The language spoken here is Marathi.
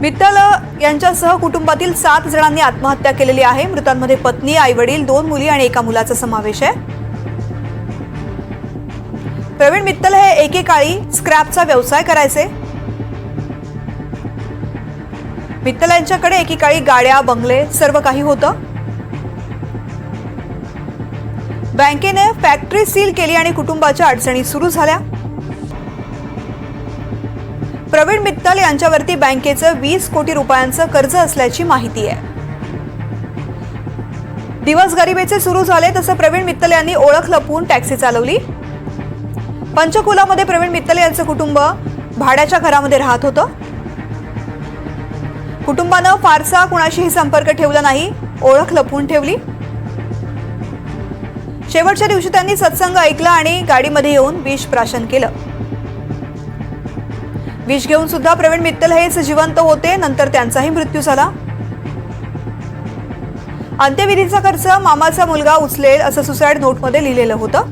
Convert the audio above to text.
मित्तल यांच्यासह कुटुंबातील सात जणांनी आत्महत्या केलेली आहे. मृतांमध्ये पत्नी आई वडील दोन मुली आणि एका मुलाचा समावेश आहे. प्रवीण मित्तल हे एकेकाळी स्क्रॅपचा व्यवसाय करायचे. मित्तल यांच्याकडे एकेकाळी गाड्या बंगले सर्व काही होतं. बँकेने फॅक्टरी सील केली आणि कुटुंबाच्या अडचणी सुरू झाल्या. प्रवीण मित्तल यांच्यावरती बँकेचं वीस कोटी रुपयांचं कर्ज असल्याची माहिती आहे. दिवस गरिबीचे सुरू झाले तसं प्रवीण मित्तल यांनी ओळख लपवून टॅक्सी चालवली. पंचकुलामध्ये प्रवीण मित्तल यांचं कुटुंब भाड्याच्या घरामध्ये राहत होतं. कुटुंबानं फारसा कुणाशीही संपर्क ठेवला नाही ओळख लपवून ठेवली. शेवटच्या दिवशी त्यांनी सत्संग ऐकला आणि गाडीमध्ये येऊन विष प्राशन केलं. विष घेऊन सुद्धा प्रवीण मित्तल हेच जिवंत होते. नंतर त्यांचाही मृत्यू झाला. अंत्यविधीचा खर्च मामाचा मुलगा उचलेल असं सुसाईड नोटमध्ये लिहिलेलं होतं.